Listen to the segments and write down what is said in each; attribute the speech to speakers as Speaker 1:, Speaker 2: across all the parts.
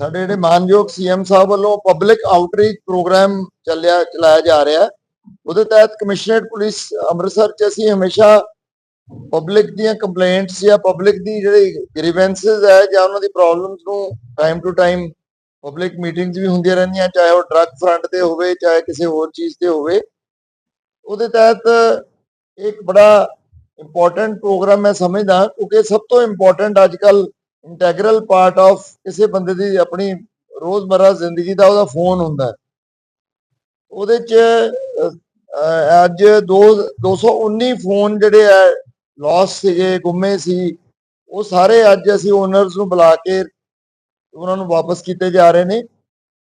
Speaker 1: ਸਾਡੇ ਜਿਹੜੇ ਮਾਨਯੋਗ ਸੀਐਮ ਸਾਹਿਬ ਵੱਲੋਂ ਪਬਲਿਕ ਆਊਟਰੀਚ ਪ੍ਰੋਗਰਾਮ ਚੱਲਿਆ, ਚਲਾਇਆ ਜਾ ਰਿਹਾ ਉਹਦੇ ਤਹਿਤ ਕਮਿਸ਼ਨਰੇਟ ਪੁਲਿਸ ਅੰਮ੍ਰਿਤਸਰ ਚ ਅਸੀਂ ਹਮੇਸ਼ਾ ਪਬਲਿਕ ਦੀਆਂ ਕੰਪਲੇਂਟਸ ਜਾਂ ਪਬਲਿਕ ਦੀ ਜਿਹੜੀ ਗ੍ਰੀਵੈਂਸਸ ਹੈ ਜਾਂ ਉਹਨਾਂ ਦੀ ਪ੍ਰੋਬਲਮਸ ਨੂੰ time to time public meetings ਵੀ ਹੁੰਦੀਆਂ ਰਹਿੰਦੀਆਂ, ਚਾਹੇ ਉਹ ਡਰੱਗ ਫਰੰਟ ਤੇ ਹੋਵੇ, ਚਾਹੇ ਕਿਸੇ ਹੋਰ ਚੀਜ਼ ਤੇ ਹੋਵੇ। ਉਹਦੇ ਤਹਿਤ ਇੱਕ ਬੜਾ ਇੰਪੋਰਟੈਂਟ ਪ੍ਰੋਗਰਾਮ ਮੈਂ ਸਮਝਦਾ, ਕਿਉਂਕਿ ਸਭ ਤੋਂ ਇੰਪੋਰਟੈਂਟ ਅੱਜ ਕੱਲ ਇੰਟੈਗਰਲ ਪਾਰਟ ਆਫ ਕਿਸੇ ਬੰਦੇ ਦੀ ਆਪਣੀ ਰੋਜ਼ਮਰਰਾ ਜ਼ਿੰਦਗੀ ਦਾ ਉਹਦਾ ਫੋਨ ਹੁੰਦਾ ਉਹਦੇ ਚ ਅਹ, ਅਹ, ਅੱਜ ਦੋ 219 ਫੋਨ ਜਿਹੜੇ ਆ ਲਾਸ ਸੀਗੇ ਗੁੰਮੇ ਸੀ ਉਹ ਸਾਰੇ ਅੱਜ ਅਸੀਂ ਓਨਰਸ ਨੂੰ ਬੁਲਾ ਕੇ ਉਹਨਾਂ ਨੂੰ ਵਾਪਸ ਕੀਤੇ ਜਾ ਰਹੇ ਨੇ।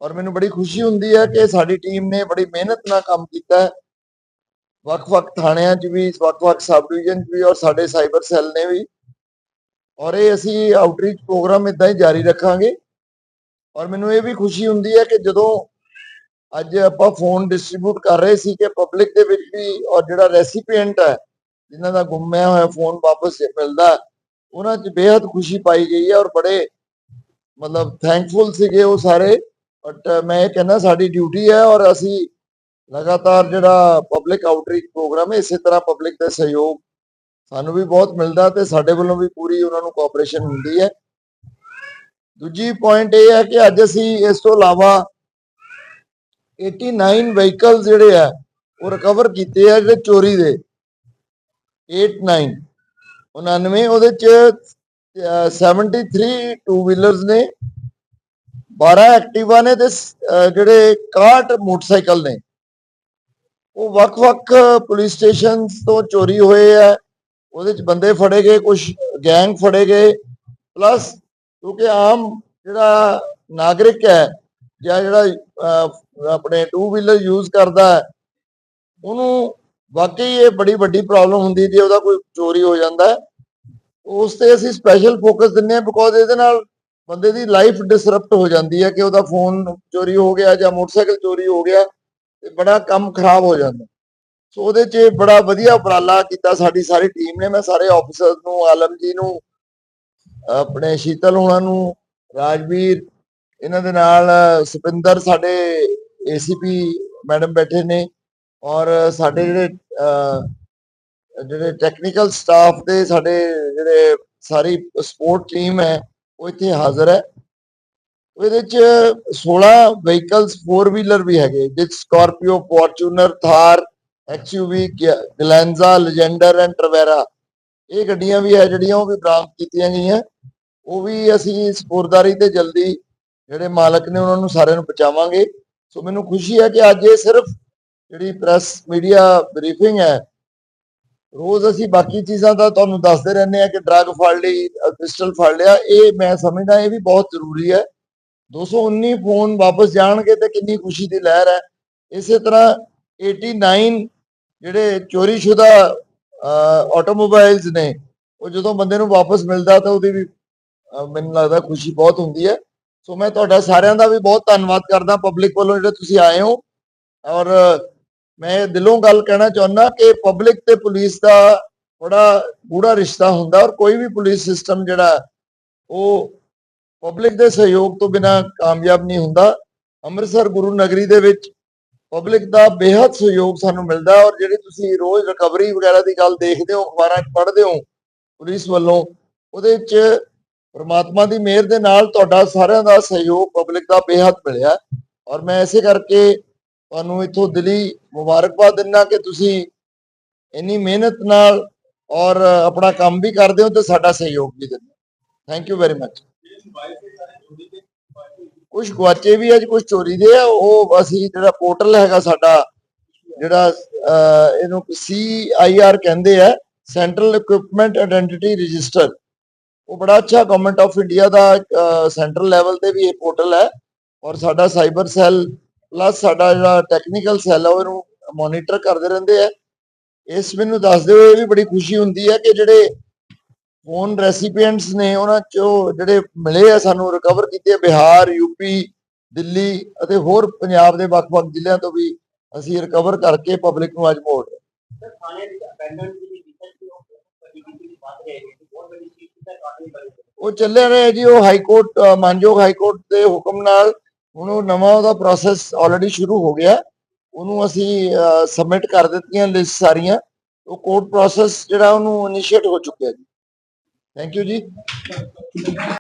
Speaker 1: ਔਰ ਮੈਨੂੰ ਬੜੀ ਖੁਸ਼ੀ ਹੁੰਦੀ ਹੈ ਕਿ ਸਾਡੀ ਟੀਮ ਨੇ ਬੜੀ ਮਿਹਨਤ ਨਾਲ ਕੰਮ ਕੀਤਾ ਹੈ। ਵੱਖ-ਵੱਖ ਥਾਣਿਆਂ 'ਚ ਵੀ ਵੱਖ-ਵੱਖ ਸਬ ਡਿਵੀਜ਼ਨ 'ਚ ਵੀ ਔਰ ਸਾਡੇ ਸਾਈਬਰ ਸੈੱਲ ਨੇ ਵੀ। ਔਰ ਇਹ ਅਸੀਂ ਆਊਟਰੀਚ ਪ੍ਰੋਗਰਾਮ ਇਦਾਂ ਹੀ ਜਾਰੀ ਰੱਖਾਂਗੇ। ਔਰ ਮੈਨੂੰ ਇਹ ਵੀ ਖੁਸ਼ੀ ਹੁੰਦੀ ਹੈ ਕਿ ਜਦੋਂ ਅੱਜ ਆਪਾਂ ਫੋਨ ਡਿਸਟ੍ਰੀਬਿਊਟ ਕਰ ਰਹੇ ਸੀ ਕਿ ਪਬਲਿਕ ਦੇ ਵਿੱਚ ਵੀ ਔਰ ਜਿਹੜਾ ਰੈਸੀਪੀਐਂਟ ਹੈ, ਜਿਨ੍ਹਾਂ ਦਾ ਗੁੰਮਿਆ ਹੋਇਆ ਫੋਨ ਵਾਪਸ ਮਿਲਦਾ, ਉਹਨਾਂ 'ਚ ਬੇहद ਖੁਸ਼ੀ ਪਾਈ ਗਈ ਹੈ ਔਰ ਬੜੇ ਮਤਲਬ ਥੈਂਕਫੁਲ ਸੀਗੇ ਉਹ ਸਾਰੇ। ਬਟ ਮੈਂ ਇਹ ਕਹਿੰਦਾ ਸਾਡੀ ਡਿਊਟੀ ਹੈ ਔਰ ਅਸੀਂ ਲਗਾਤਾਰ ਜਿਹੜਾ ਪਬਲਿਕ ਆਊਟਰੀਚ ਪ੍ਰੋਗਰਾਮ ਹੈ, ਇਸੇ ਤਰ੍ਹਾਂ ਪਬਲਿਕ ਦਾ ਸਹਿਯੋਗ ਸਾਨੂੰ ਵੀ ਬਹੁਤ ਮਿਲਦਾ ਤੇ ਸਾਡੇ ਵੱਲੋਂ ਵੀ ਪੂਰੀ ਉਹਨਾਂ ਨੂੰ ਕੋਆਪਰੇਸ਼ਨ ਹੁੰਦੀ ਹੈ। ਦੂਜੀ ਪੁਆਇੰਟ ਇਹ ਹੈ ਕਿ ਅੱਜ ਅਸੀਂ ਇਸ ਤੋਂ ਇਲਾਵਾ 89 ਵਹੀਕਲ ਜਿਹੜੇ ਆ ਉਹ ਰਿਕਵਰ ਕੀਤੇ ਆ ਜਿਹੜੇ ਚੋਰੀ ਦੇ। 89 99 ਉਹਦੇ ਚ ਅਹ, 73 ਟੂ ਵੀਲਰਸ ਨੇ 12 ਐਕਟਿਵਾ ਨੇ ਤੇ ਜਿਹੜੇ 61 ਮੋਟਰਸਾਈਕਲ ਨੇ। ਉਹ ਵੱਖ-ਵੱਖ ਪੁਲਿਸ ਸਟੇਸ਼ਨਸ ਤੋਂ ਚੋਰੀ ਹੋਏ ਆ। ਉਹਦੇ ਚ ਬੰਦੇ ਫੜੇ ਗਏ ਕੁਝ ਗੈਂਗ ਫੜੇ ਗਏ ਪਲੱਸ ਕਿਉਂਕਿ ਆਮ ਜਿਹੜਾ ਨਾਗਰਿਕ ਹੈ ਜਾਂ ਜਿਹੜਾ ਆਪਣੇ ਟੂ ਵੀਲਰ ਯੂਜ਼ ਕਰਦਾ ਹੈ, ਉਹਨੂੰ ਵਾਕਈ ਇਹ ਬੜੀ ਵੱਡੀ ਪ੍ਰੋਬਲਮ ਹੁੰਦੀ ਜੇ ਉਹਦਾ ਕੋਈ ਚੋਰੀ ਹੋ ਜਾਂਦਾ ਹੈ। ਉਸ ਤੇ ਅਸੀਂ ਸਪੈਸ਼ਲ ਫੋਕਸ ਦਿੰਨੇ ਆ ਬਿਕੋਜ਼ ਇਹਦੇ ਨਾਲ ਬੰਦੇ ਦੀ ਲਾਈਫ ਡਿਸਰਪਟ ਹੋ ਜਾਂਦੀ ਹੈ ਕਿ ਉਹਦਾ ਫੋਨ ਚੋਰੀ ਹੋ ਗਿਆ ਜਾਂ ਮੋਟਰਸਾਈਕਲ ਚੋਰੀ ਹੋ ਗਿਆ ਤੇ ਬੜਾ ਕੰਮ ਖਰਾਬ ਹੋ ਜਾਂਦਾ। ਸੋ ਉਹਦੇ 'ਚ ਬੜਾ ਵਧੀਆ ਉਪਰਾਲਾ ਕੀਤਾ ਸਾਡੀ ਸਾਰੀ ਟੀਮ ਨੇ। ਮੈਂ ਸਾਰੇ ਆਫੀਸਰਸ ਨੂੰ, ਆਲਮ ਜੀ ਨੂੰ, ਆਪਣੇ ਸ਼ੀਤਲ ਹੋਣਾ ਨੂੰ, ਰਾਜਵੀਰ, ਇਹਨਾਂ ਦੇ ਨਾਲ, ਸੁਪਿੰਦਰ ਸਾਡੇ ਏਸੀਪੀ ਮੈਡਮ ਬੈਠੇ ਨੇ ਔਰ ਸਾਡੇ ਜਿਹੜੇ ਜਿਹੜੇ ਟੈਕਨੀਕਲ ਸਟਾਫ ਦੇ ਸਾਡੇ ਜਿਹੜੇ ਸਾਰੀ ਸਪੋਰਟ ਟੀਮ ਹੈ, ਉਹ ਇੱਥੇ ਹਾਜ਼ਰ ਹੈ। ਇਹਦੇ ਚ 16 ਵਹੀਕਲਸ 4 ਵੀਲਰ ਵੀ ਹੈਗੇ ਜਿਸ Scorpio Fortuner Thar XUV Glanza Legender and Tavera ਇਹ ਗੱਡੀਆਂ ਵੀ ਹੈ ਜਿਹੜੀਆਂ, ਉਹ ਵੀ ਬਰਾਮਦ ਕੀਤੀਆਂ ਗਈਆਂ। ਉਹ ਵੀ ਅਸੀਂ ਸਪੁਰਦਾਰੀ ਤੇ ਜਲਦੀ ਜਿਹੜੇ ਮਾਲਕ ਨੇ ਉਹਨਾਂ ਨੂੰ ਸਾਰਿਆਂ ਨੂੰ ਪਹੁੰਚਾਵਾਂਗੇ। ਸੋ ਮੈਨੂੰ ਖੁਸ਼ੀ ਹੈ ਕਿ ਅੱਜ ਇਹ ਸਿਰਫ ਜਿਹੜੀ ਪ੍ਰੈਸ ਮੀਡੀਆ ਬਰੀਫਿੰਗ ਹੈ, ਰੋਜ਼ ਅਸੀਂ ਬਾਕੀ ਚੀਜ਼ਾਂ ਦਾ ਤੁਹਾਨੂੰ ਦੱਸਦੇ ਰਹਿੰਦੇ ਆ ਕਿ ਡਰੱਗ ਫੜ ਲਈ, ਪਿਸਟਲ ਫੜ ਲਿਆ। ਇਹ ਮੈਂ ਸਮਝਦਾ ਇਹ ਵੀ ਬਹੁਤ ਜ਼ਰੂਰੀ ਹੈ। 219 ਫੋਨ ਵਾਪਸ ਜਾਣਗੇ ਤੇ ਕਿੰਨੀ ਖੁਸ਼ੀ ਦੀ ਲਹਿਰ ਹੈ। ਇਸੇ ਤਰ੍ਹਾਂ 89 ਜਿਹੜੇ ਚੋਰੀशुदा ਆਟੋਮੋਬਾਈਲਸ ਨੇ, ਉਹ ਜਦੋਂ ਬੰਦੇ ਨੂੰ ਵਾਪਸ ਮਿਲਦਾ ਤਾਂ ਉਹਦੀ ਵੀ ਮੈਨੂੰ ਲੱਗਦਾ ਖੁਸ਼ੀ ਬਹੁਤ ਹੁੰਦੀ ਹੈ। ਸੋ ਮੈਂ ਤੁਹਾਡਾ ਸਾਰਿਆਂ ਦਾ ਵੀ ਬਹੁਤ ਧੰਨਵਾਦ ਕਰਦਾ ਪਬਲਿਕ ਵੱਲੋਂ ਜਿਹੜੇ ਤੁਸੀਂ ਆਏ ਹੋ। ਔਰ ਮੈਂ ਦਿਲੋਂ ਗੱਲ ਕਹਿਣਾ ਚਾਹੁੰਦਾ ਕਿ ਪਬਲਿਕ ਤੇ ਪੁਲਿਸ ਦਾ ਬੜਾ ਗੂੜਾ ਰਿਸ਼ਤਾ ਹੁੰਦਾ ਔਰ ਕੋਈ ਵੀ ਪੁਲਿਸ ਸਿਸਟਮ ਜਿਹੜਾ, ਉਹ ਪਬਲਿਕ ਦੇ ਸਹਿਯੋਗ ਤੋਂ ਬਿਨਾ ਕਾਮਯਾਬ ਨਹੀਂ ਹੁੰਦਾ। ਅੰਮ੍ਰਿਤਸਰ ਗੁਰੂ ਨਗਰੀ ਦੇ ਵਿੱਚ ਪਬਲਿਕ ਦਾ ਬੇहद ਸਹਿਯੋਗ ਸਾਨੂੰ ਮਿਲਦਾ ਔਰ ਜਿਹੜੀ ਤੁਸੀਂ ਰੋਜ਼ ਰਿਕਵਰੀ ਵਗੈਰਾ ਦੀ ਗੱਲ ਦੇਖਦੇ ਹੋ, ਅਖਬਾਰਾਂ 'ਚ ਪੜ੍ਹਦੇ ਹੋ, ਪੁਲਿਸ ਵੱਲੋਂ, ਉਹਦੇ 'ਚ ਪਰਮਾਤਮਾ ਦੀ ਮਿਹਰ ਦੇ ਨਾਲ ਤੁਹਾਡਾ ਸਾਰਿਆਂ ਦਾ ਸਹਿਯੋਗ ਪਬਲਿਕ ਦਾ ਬੇहद ਮਿਲਿਆ ਔਰ ਮੈਂ ਐਸੇ ਕਰਕੇ ਤੁਹਾਨੂੰ ਇਥੋਂ ਦਿਲੀ ਮੁਬਾਰਕਬਾਦ ਦਿੰਨਾ ਕਿ ਤੁਸੀਂ ਇੰਨੀ ਮਿਹਨਤ ਨਾਲ ਔਰ ਆਪਣਾ ਕੰਮ ਵੀ ਕਰਦੇ ਹੋ ਤੇ ਸਾਡਾ ਸਹਿਯੋਗ ਵੀ ਦਿੰਦੇ ਹੋ। ਥੈਂਕ ਯੂ ਵੈਰੀ ਮੱਚ ਕੁਝ ਗਵਾਚੇ ਵੀ ਅੱਜ ਕੁਝ ਚੋਰੀ ਦੇ ਆ ਉਹ ਅਸੀਂ ਜਿਹੜਾ ਪੋਰਟਲ ਹੈਗਾ ਸਾਡਾ ਜਿਹੜਾ ਅਹ, ਇਹਨੂੰ ਸੀਆਈਆਰ ਕਹਿੰਦੇ ਆ ਸੈਂਟਰਲ ਇਕਵਿਪਮੈਂਟ ਆਇਡੈਂਟੀਟੀ ਰਜਿਸਟਰ ਉਹ ਬੜਾ ਅੱਛਾ ਗਵਰਨਮੈਂਟ ਆਫ ਇੰਡੀਆ ਦਾ ਸੈਂਟਰਲ ਲੈਵਲ ਤੇ ਵੀ ਇਹ ਪੋਰਟਲ ਹੈ। ਔਰ ਸਾਡਾ ਸਾਈਬਰ ਸੈੱਲ ਪਲੱਸ ਸਾਡਾ ਜਿਹੜਾ ਟੈਕਨੀਕਲ ਸੈੱਲ ਹੈ ਉਹ ਇਹਨੂੰ ਮੋਨੀਟਰ ਕਰਦੇ ਰਹਿੰਦੇ ਆ। ਇਸ ਮੈਨੂੰ ਦੱਸਦੇ ਹੋਏ ਇਹ ਵੀ ਬੜੀ ਖੁਸ਼ੀ ਹੁੰਦੀ ਹੈ ਕਿ ਜਿਹੜੇ ਫੋਨ ਰੈਸੀਪੀਐਂਟਸ ਨੇ ਉਹਨਾਂ ਚੋਂ ਜਿਹੜੇ ਮਿਲੇ ਆ ਸਾਨੂੰ ਰਿਕਵਰ ਕੀਤੇ ਬਿਹਾਰ ਯੂਪੀ ਦਿੱਲੀ ਅਤੇ ਹੋਰ ਪੰਜਾਬ ਦੇ ਵੱਖ-ਵੱਖ ਜ਼ਿਲ੍ਹਿਆਂ ਤੋਂ ਵੀ ਅਸੀਂ ਰਿਕਵਰ ਕਰਕੇ ਪਬਲਿਕ ਨੂੰ ਅੱਜ ਮੋੜ ਰਹੇ।
Speaker 2: ਸਰ ਥਾਣੇ ਵਿੱਚ ਦੀ ਉਹ ਹੈ ਬਹੁਤ ਚੀਜ਼
Speaker 1: ਚੱਲਿਆ ਰਿਹਾ ਜੀ ਉਹ ਹਾਈ ਕੋਰਟ ਮਾਨਯੋਗ ਹਾਈ ਕੋਰਟ ਦੇ ਹੁਕਮ ਨਾਲ ਹੁਣ ਉਹ ਨਵਾਂ ਉਹਦਾ ਪ੍ਰੋਸੈਸ ਆਲਰੇਡੀ ਸ਼ੁਰੂ ਹੋ ਗਿਆ। ਉਹਨੂੰ ਅਸੀਂ ਸਬਮਿਟ ਕਰ ਦਿੱਤੀਆਂ ਲਿਸਟ ਸਾਰੀਆਂ। ਉਹ ਕੋਰਟ ਪ੍ਰੋਸੈਸ ਜਿਹੜਾ ਉਹਨੂੰ ਇਨੀਸ਼ੀਏਟ ਹੋ ਚੁੱਕਿਆ ਜੀ। ਥੈਂਕ ਯੂ ਜੀ।